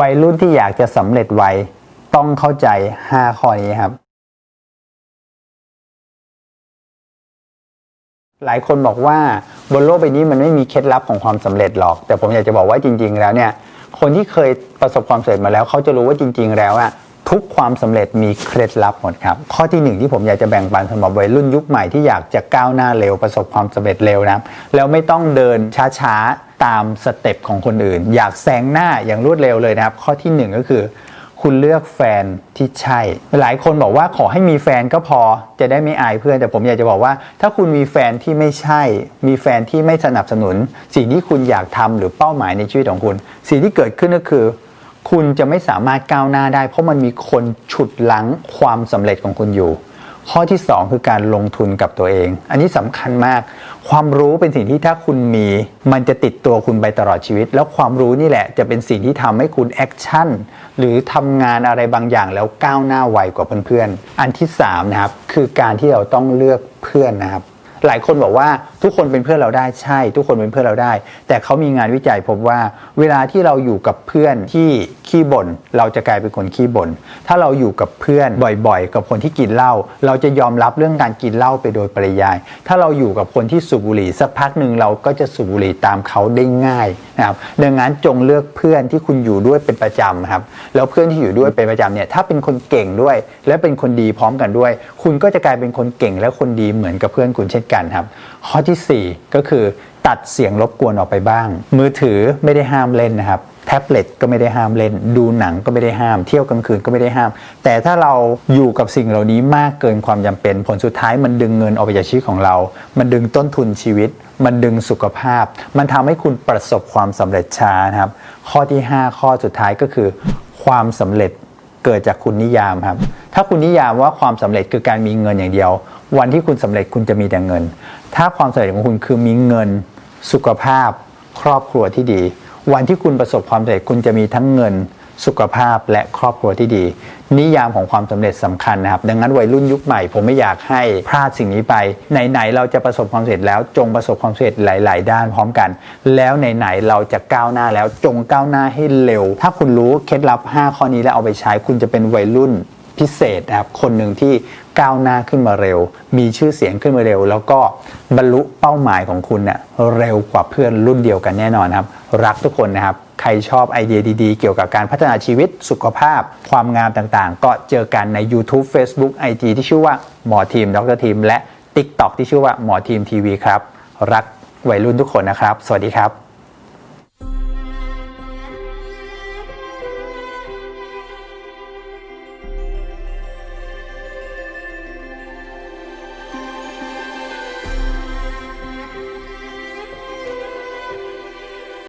วัยรุ่นที่อยากจะสำเร็จไวต้องเข้าใจ 5 ข้อนี้ครับ หลายคนบอกว่าบนโลกใบนี้มันไม่มีเคล็ดลับของความสำเร็จหรอก แต่ผมอยากจะบอกว่าจริง ๆ แล้วเนี่ย คนที่เคยประสบความสำเร็จมาแล้วเขาจะรู้ว่าจริง ๆ แล้วอะ ทุกความสำเร็จมีเคล็ดลับหมดครับ ข้อที่หนึ่งที่ผมอยากจะแบ่งปันสำหรับวัยรุ่นยุคใหม่ที่อยากจะก้าวหน้าเร็วประสบความสำเร็จเร็วนะแล้วไม่ต้องเดินช้าๆ ตามสเต็ปของคนอื่น อยากแซงหน้าอย่างรวดเร็วเลยนะครับ ข้อที่หนึ่งก็คือคุณเลือกแฟนที่ใช่ หลายคนบอกว่าขอให้มีแฟนก็พอจะได้ไม่อายเพื่อน แต่ผมอยากจะบอกว่า ถ้าคุณมีแฟนที่ไม่ใช่ มีแฟนที่ไม่สนับสนุน สิ่งที่คุณอยากทำหรือเป้าหมายในชีวิตของคุณ สิ่งที่เกิดขึ้นก็คือ คุณจะไม่สามารถก้าวหน้าได้ เพราะมันมีคนฉุดหลังความสำเร็จของคุณอยู่ ข้อที่ 2 คือการลงทุนกับตัวเอง อันนี้สำคัญมาก ความรู้เป็นสิ่งที่ถ้าคุณมี มันจะติดตัวคุณไปตลอดชีวิต แล้วความรู้นี่แหละ จะเป็นสิ่งที่ทำให้คุณแอคชั่นหรือทำงานอะไรบางอย่างแล้วก้าวหน้าไวกว่าเพื่อนๆ อันที่3นะครับคือการที่เราต้องเลือกเพื่อนนะครับหลายคนบอกว่า ทุกคนเป็นเพื่อนเราได้ใช่ ทุกคนเป็นเพื่อนเราได้ แต่เขามีงานวิจัยพบว่า เวลาที่เราอยู่กับเพื่อนที่ขี้บ่นเราจะกลายเป็นคนขี้บ่นถ้าเราอยู่กับเพื่อนบ่อยๆ กับคนที่กินเหล้าเราจะยอมรับเรื่องการกินเหล้าไปโดยปริยาย ถ้าเราอยู่กับคนที่สูบบุหรี่สักพักหนึ่งเราก็จะสูบบุหรี่ตามเขาได้ง่ายนะครับดังนั้นจงเลือกเพื่อนที่คุณอยู่ด้วยเป็นประจำครับแล้วเพื่อนที่อยู่ด้วยเป็นประจำเนี่ยถ้าเป็นคนเก่งด้วย และเป็นคนดีพร้อมกันด้วย คุณก็จะกลายเป็นคนเก่งและคนดีเหมือนกับเพื่อนคุณเช่นกันครับข้อที่สี่ 4 ก็คือตัดเสียงรบกวนออกไปบ้าง มือถือไม่ได้ห้ามเล่นนะครับ แท็บเล็ตก็ไม่ได้ห้ามเล่น ดูหนังก็ไม่ได้ห้าม เที่ยวกลางคืนก็ไม่ได้ห้าม แต่ถ้าเราอยู่กับสิ่งเหล่านี้มากเกินความจำเป็น ผลสุดท้ายมันดึงเงินออกไปจากชีวิตของเรา มันดึงต้นทุนชีวิต มันดึงสุขภาพ มันทำให้คุณประสบความสำเร็จช้านะครับ ข้อที่ 5 ข้อสุดท้ายก็คือ ความสำเร็จ เกิดจากคุณนิยามครับ ถ้าคุณนิยามว่าความสำเร็จคือการมีเงินอย่างเดียว วันที่คุณสำเร็จคุณจะมีแต่เงิน ถ้าความสำเร็จของคุณคือมีเงิน สุขภาพ ครอบครัวที่ดี วันที่คุณประสบความสำเร็จคุณจะมีทั้งเงิน สุขภาพและครอบครัวที่ดี นิยามของความสำเร็จสำคัญนะครับ ดังนั้นวัยรุ่นยุคใหม่ผมไม่อยากให้พลาดสิ่งนี้ไป ไหนๆเราจะประสบความสำเร็จแล้วจงประสบความสำเร็จหลาย ๆ ด้านพร้อมกัน แล้วไหนๆเราจะก้าวหน้าแล้วจงก้าวหน้าให้เร็ว ถ้าคุณรู้เคล็ดลับ 5 ข้อนี้แล้วเอาไปใช้คุณจะเป็นวัยรุ่น พิเศษนะครับคนหนึ่งที่ก้าวหน้าขึ้นมาเร็ว มีชื่อเสียงขึ้นมาเร็ว แล้วก็บรรลุเป้าหมายของคุณเนี่ยเร็วกว่าเพื่อนรุ่นเดียวกันแน่นอนครับ รักทุกคนนะครับ ใครชอบไอเดียดีๆ เกี่ยวกับการพัฒนาชีวิตสุขภาพ ความงามต่างๆ ก็เจอกันใน YouTube Facebook IG ที่ชื่อว่าหมอทีมดรทีมและ TikTok ที่ชื่อว่าหมอทีมทีวีครับ รักวัยรุ่นทุกคนนะครับ สวัสดีครับ